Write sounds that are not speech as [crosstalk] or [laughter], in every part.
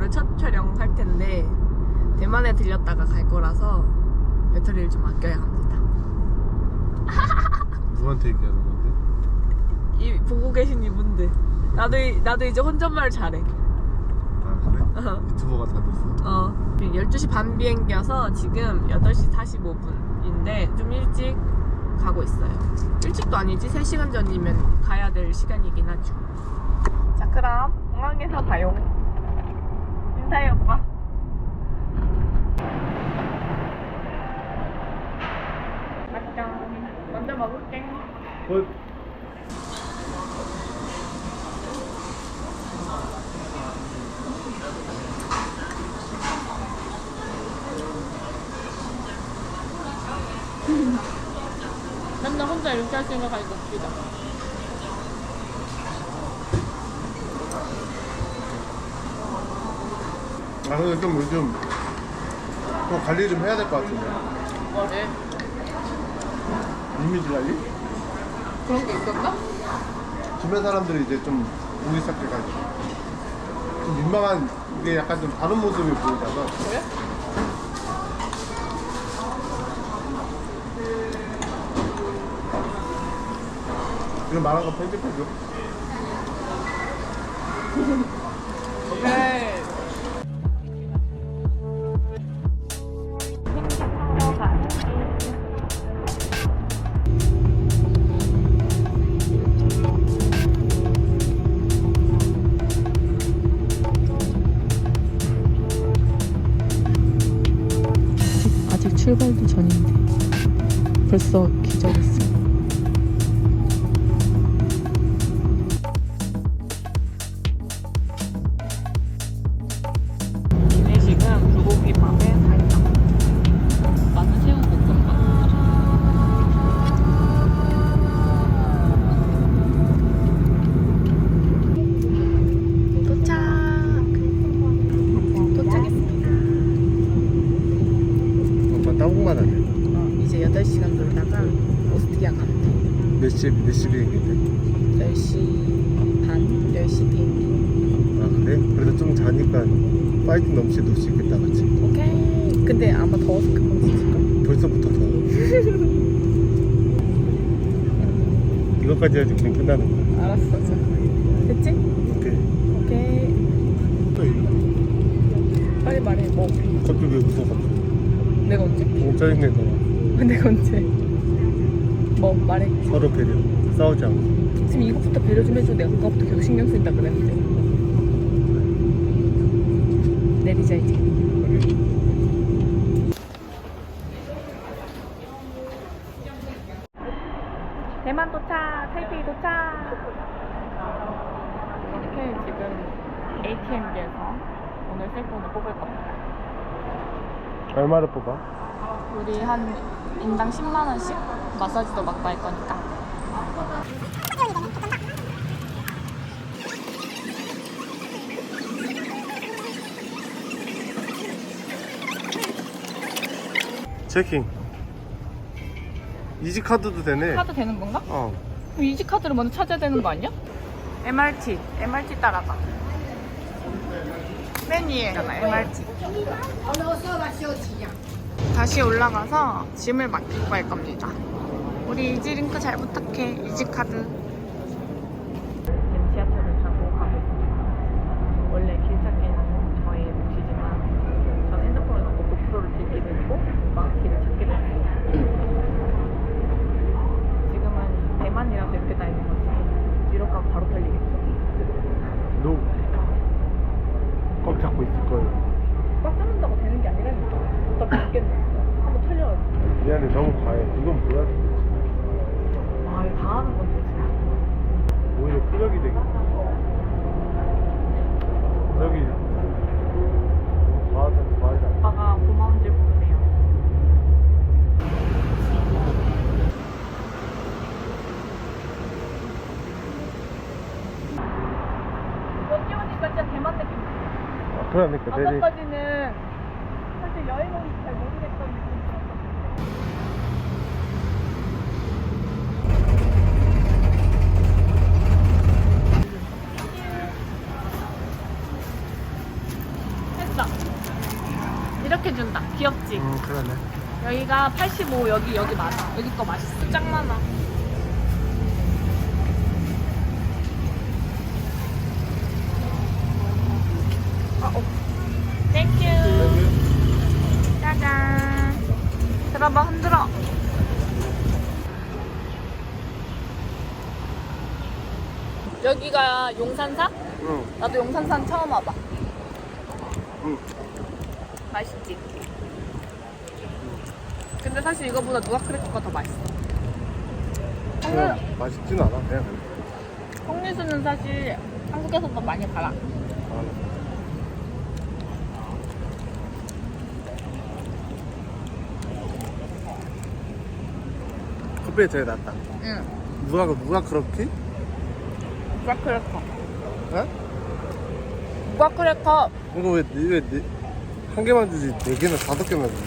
고프로를 첫 촬영할 텐데 대만에 들렸다가 갈 거라서 배터리를 좀 아껴야 합니다. [laughs] 누구한테 얘기하는 건데? 이 보고 계신 이분들 나도 이- 나도 이제 혼잣말 잘해. 아 그래? [laughs] 어. 유튜버가 다 됐어? 어 12시 반 비행기여서 지금 8시 45분인데 좀 일찍 가고 있어요. 일찍도 아니지 3시간 전이면 가야 될 시간이긴 하죠. 자 그럼 공항에서 봐요. 인사해 오빠. 맛있다. 먼저 먹을게. 어? 맨날 혼자 이렇게 할 생각하니까 웃기다. 아 근데 좀 요즘 또 관리 좀 해야 될 것 같은데 뭐를? 이미지 관리? 그런 게 있었나? 주변 사람들이 이제 좀 보기 시작해가지고 좀 민망한 게 약간 좀 다른 모습이 보이잖아 그래? 이런 말한 거 편집해줘 오케이. 전인 시, 몇시 비행기인데? 10시 반? 10시 비행기 아 그래? 그래도 좀 자니까 파이팅 넘치 놀수 있겠다 그치? 오케이 근데 아마 더워서 금방 지칠걸? 벌써부터 더워 [laughs] 이것까지 해야지 그냥 끝나는 거야 알았어 자. 됐지? 오케이 오케이 또 있나? 빨리 말해 뭐 갑자기 왜 웃어 갑자기 내가 언제? 어 짜증내 너 내가 언제? 뭐 말해. 서로 배려 싸우지 않고. 지금 이것부터 배려 좀 해줘. 내가 아까부터 계속 신경 쓰인다 그랬는데. 내리자 이제 대만 도착 타이페이 도착. 이렇게 지금 ATM기에서 오늘 셀폰을 뽑을 겁니다. 얼마를 뽑아? 우리 한 인당 10만 원씩 마사지도 맡고 할 거니까 체킹 이지 카드도 되네 카드 되는 건가? 어 그럼 이지 카드를 먼저 찾아야 되는 거 아니야? MRT, MRT 따라가. 맨 위에 있잖아, MRT. 다시 올라가서 짐을 맡기고 갈 겁니다. 우리 이지 링크 잘 부탁해, 이지 카드. 지금 지하철을 타고 가고 있습니다. 원래 길 찾기는 저의 몫이지만 저는 핸드폰을 갖고 고프로를 들게 되고 막 길을 찾게 됐어요. 지금은 대만이라서 이렇게 다니는 거지. 유럽 가면 바로 털리겠죠. 너꽉 잡고 있을 거예요 꽉 잡는다고 되는 게 아니라니까. 어떻게 죽겠네. 한번 털려야지. 미안해 너무 과해 이건 뭐야 아, 이거 다 하는 건데, 진짜. 오히려 푸력이 되겠다 저기 과하다 과하다 아빠가 고마운 줄 모르네요. 여기 오니까 진짜 대만 느낌. 그러니까 대리. 아까까지는 사실 여행 오기 잘 모르겠던 느낌 들었었는데. 했어. 이렇게 준다. 귀엽지? 음 그러네. 여기가 85, 여기 여기 많아. 여기 거 맛있어. 짱 많아. 아, 어. 땡큐. 짜잔. 들어봐, 흔들어. 여기가 용산사? 응. 나도 용산산 처음 와봐. 응. 맛있지? 근데 사실 이거보다 누가 크래커가 더 맛있어. 그냥 맛있진 않아 그냥. 홍리수는 사실 한국에서도 많이 팔아. 아, 커피가 제일 낫다. 응. 누가 누가 그렇게? 누가 크래커. 어? 누가 크래커. 이거 왜 왜 한 개만 주지 네 개나 다섯 개나 주지?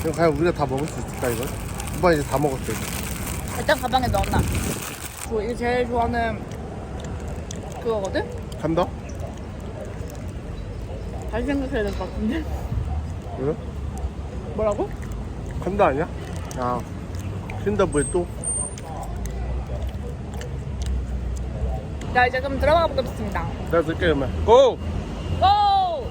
이거 과연 우리가 다 먹을 수 있을까 이걸? 오빠 이제 다. 이거. 일단 가방에 넣어놔. 저 이게 제일 좋아하는 그거거든? 간다? 다시 생각해야 될 것 같은데. 왜? 뭐라고? 간다 아니야? 아 쉰다 뭐에 또? 자, 이제 그럼 들어가 보겠습니다. 내가 쓸게 그러면. 고! 고!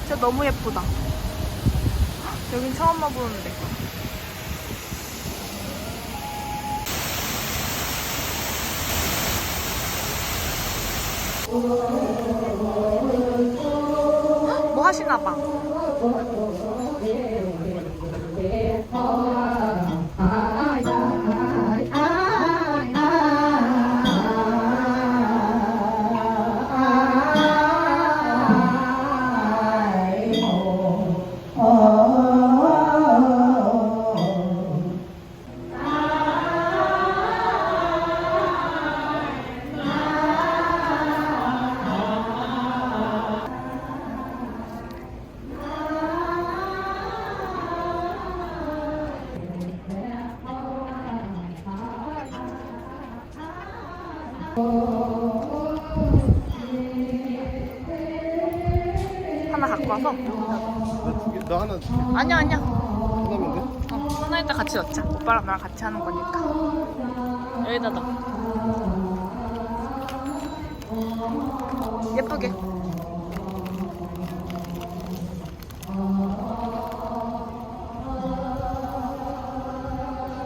진짜 너무 예쁘다. 헉, 여긴 처음 와보는데. 헉, 뭐 하시나 봐. 너 하나 줄게. 아니야, 아니야. 하나면 돼? 어, 하나에다 같이 넣자. 오빠랑 나랑 같이 하는 거니까. 여기다 넣어. 예쁘게.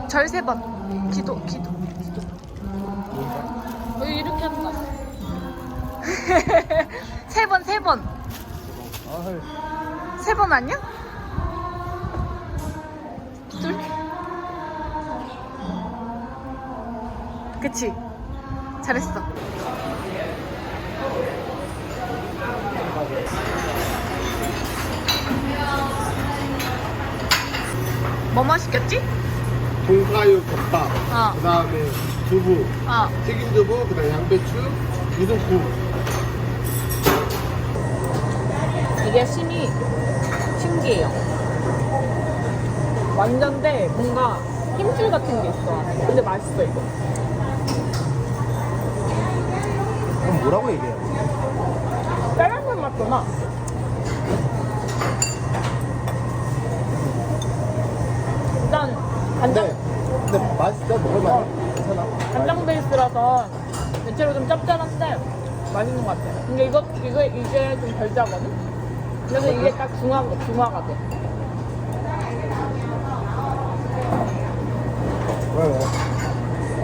절 세 번. 기도, 기도, 기도. 여기 이렇게 하는 거. [laughs] 세 번, 세 번. 아이. 세 번 아니야? 둘? 그치? 잘했어. 뭐 맛있겠지? 동파육 덮밥. 어. 그 다음에 두부. 어. 튀김 두부. 그 다음에 양배추. 우동국. 이게 심이 신기해요. 완전데 뭔가 힘줄 같은 게 있어. 근데 맛있어 이거. 그럼 뭐라고 얘기해? 짜장면 맛도 나. 일단 간장 근데 근데 맛있어 먹을 만해. 괜찮아. 간장 베이스라서 대체로 좀 짭짤한데 맛있는 것 같아. 근데 이거 이거 이게 좀덜 짜거든. 그래서 이게 딱 중화 중화가 돼. 왜 왜?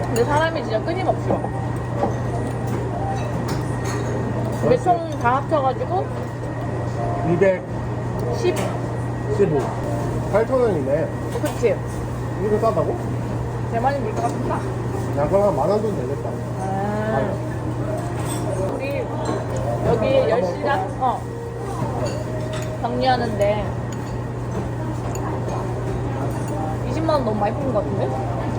근데 사람이 진짜 끊임없이 와. 근데 총 다 합쳐가지고 215. 10. 8천 원이네. 그치? 이거 싸다고? 대만이 물가 같다. 야 그럼 한만원돈 되겠다. 아. 우리 여기 10시간? 어. 정리하는데 20만 원 너무 많이 뽑은 것 같은데?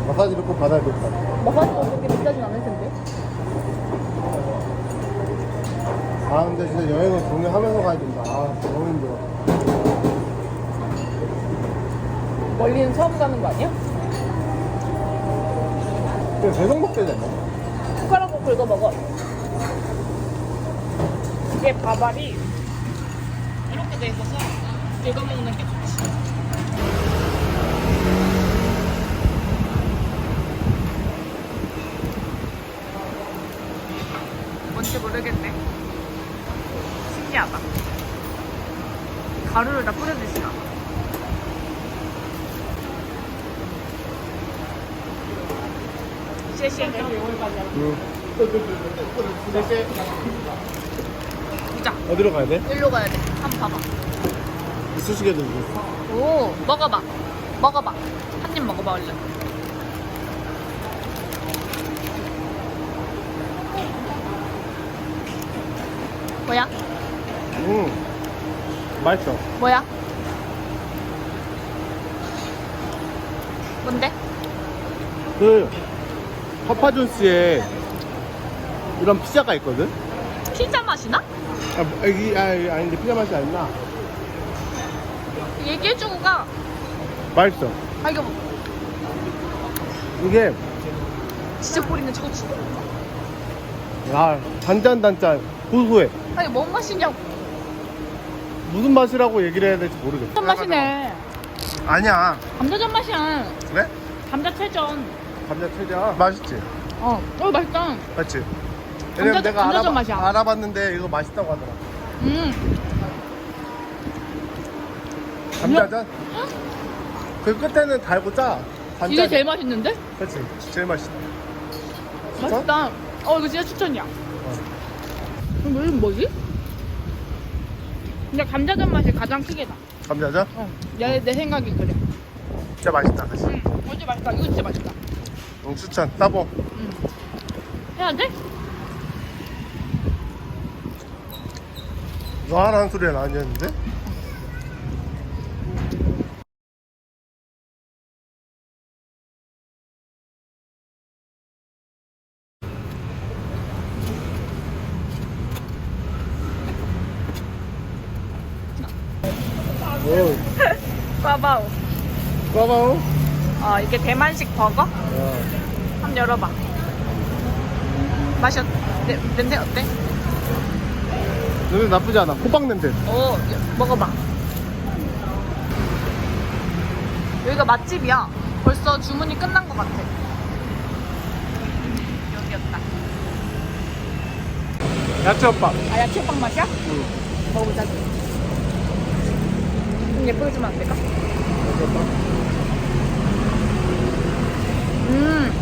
마사지를 꼭 받아야 될 것 같아. 먹어도 그렇게 비싸진 않을 텐데. 아, 근데 진짜 여행을 공유하면서 가야 된다. 아, 너무 힘들어. 멀리는 처음 가는 거 아니야? 그냥 배송 먹게 되네. 숟가락으로 긁어 먹어. 이게 밥알이 돼 있어서 긁어 먹는 게 좋지. 뭔지 모르겠네. 신기하다. 가루를 다 뿌려주시나?谢谢. 응. 자, 어디로 가야 돼? 일로 가야 돼. 한번 봐봐. 이쑤시개 들고. 오, 먹어봐. 먹어봐. 한 입 먹어봐, 얼른. 뭐야? 응. 맛있어. 뭐야? 뭔데? 그, 파파존스에 이런 피자가 있거든? 피자 맛이 나? 아, 뭐, 여기, 아, 아닌데 피자 맛이 안 나. 얘기해주고 가. 맛있어. 아, 이거 뭐, 이게, 진짜 꼬리는 저거 죽어. 아, 단짠단짠, 고소해. 아니, 뭔 맛이냐고. 무슨 맛이라고 얘기를 해야 될지 모르겠어. 어떤 맛이네. 아니야. 감자전 맛이야. 그래? 감자채전. 감자 최자. 맛있지? 어, 어, 맛있다. 맞지? 왜냐면 내가 감자전 알아봐, 맛이야. 알아봤는데 이거 맛있다고 하더라. 음, 감자전? 그 끝에는 달고 짜. 반짠. 이게 제일 맛있는데? 그렇지. 제일 맛있다. 진짜? 맛있다. 어, 이거 진짜 추천이야. 그럼 이건 뭐지? 근데 감자전 맛이 가장 크게 나. 감자전? 어, 내, 내 생각이 그래. 진짜 맛있다. 그치? 응, 어, 진짜 맛있다. 이거 진짜 맛있다. 응, 추천. 따봉. 응. 해야 돼? 너 하라는 소리는 아니었는데? 오, 빠바오. 까바오? 어, 이게 대만식 버거? 한번 열어봐. 맛이 어때? 네, 냄새 어때? 냄새 나쁘지 않아. 호박 냄새. 오, 여- 먹어봐. 여기가 맛집이야. 벌써 주문이 끝난 것 같아. 여기였다. 야채호박. 아, 야채빵 맛이야? 응. 먹어보자. 좀 예쁘게 주면 안 될까? 야채호박. 음,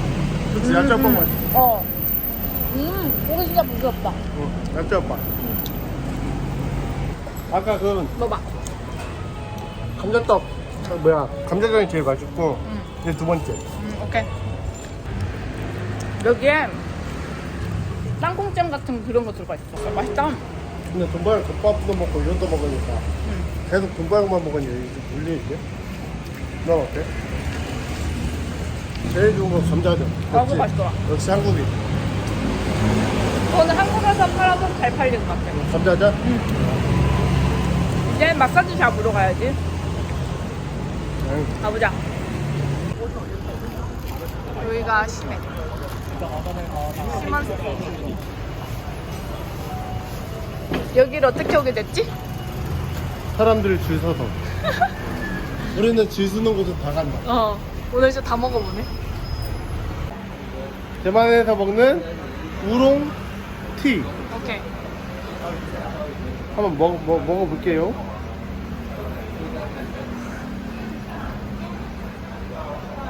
그치, 음, 야채호박 음. 맛. 어. 음, 고기 진짜 부드럽다. 응, 야채호박. 아까 그 먹어봐. 감자떡, 어, 뭐야, 감자전이 제일 맛있고, 음, 이제 두 번째. 음, 오케이. 여기에 땅콩잼 같은 그런 거 들어가 있어. 맛있다. 근데 돈바락 덮밥도 먹고 이것도 먹으니까 음. 계속 돈바락만 먹으니 좀 물리는데? 넌 어때? 제일 좋은 건 감자전. 아, 역시- 그거 맛있더라. 역시 한국인. 그거는 한국에서 팔아도 잘 팔리는 것 같아. 감자전? 이제 마사지 샵으로 가야지. 응. 가보자. 여기가 시내. 시만 여기를 어떻게 오게 됐지? 사람들이 줄 서서. [laughs] 우리는 줄 서는 곳은 다 간다. 어. 오늘 진짜 다 먹어보네. 대만에서 먹는 우롱 티. 오케이. 한번 먹, 먹, 먹어볼게요.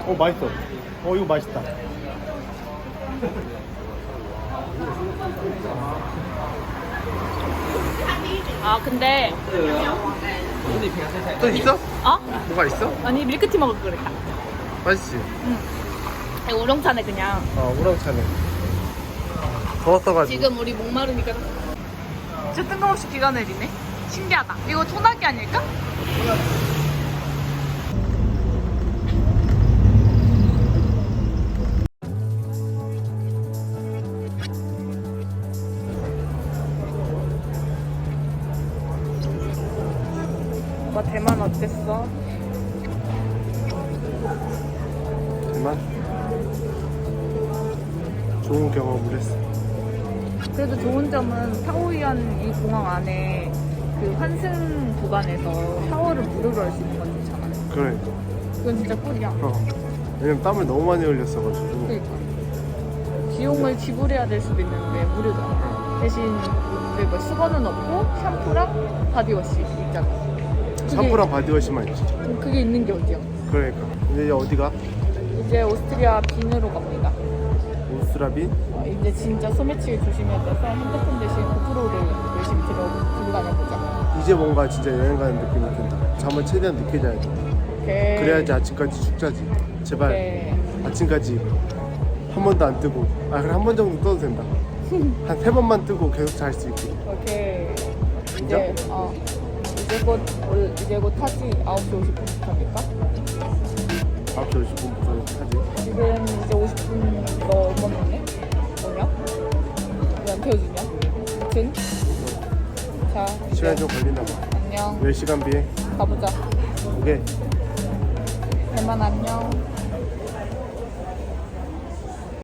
어, 맛있어. 어, 이거 맛있다. 아 근데 또 있어? 어? 뭐가 있어? 아니 밀크티 먹을 걸 그랬다. 맛있지? 우렁차네 그냥. 어, 우렁차네. 더웠어가지고. 지금 우리 목마르니까 진짜 뜬금없이 비가 내리네. 신기하다. 이거 소나기 아닐까? 대만 어땠어? 타오이안 이 공항 안에 그 환승 구간에서 샤워를 무료로 할 수 있는 건 좋잖아. 그래. 그건 진짜 꿀이야. 어. 왜냐면 땀을 너무 많이 흘렸어가지고. 그러니까 비용을 지불해야 될 수도 있는데 무료잖아. 대신 우리 뭐 수건은 없고 샴푸랑 바디워시 있잖아. 그게- 샴푸랑 바디워시만 있지. 그게 있는 게 어디야? 그러니까. 이제 어디가? 이제 오스트리아 빈으로 갑니다. 오스라빈? 어, 이제 진짜 소매치기 조심해야 돼서 핸드폰 대신 고프로를 열심히 들어 들고 다녀보자. 이제 뭔가 진짜 여행 가는 느낌이 든다. 잠을 최대한 늦게 자야 돼. 오케이. 그래야지 아침까지 축 자지. 제발 오케이. 아침까지 한 번도 안 뜨고. 아 그래 한 번 정도 떠도 된다. [laughs] 한 세 번만 뜨고 계속 잘 수 있게. 오케이. 인정? 이제 어 이제 곧 올- 이제 곧 타지 9시 50분부터니까. 9시 50분부터 하지. 지금 이제 50분 넘었네. 태워주냐? 아무튼 자 시간이 좀 걸리나 봐. 안녕 10시간 비행. 가보자. 오케이. 대만 안녕.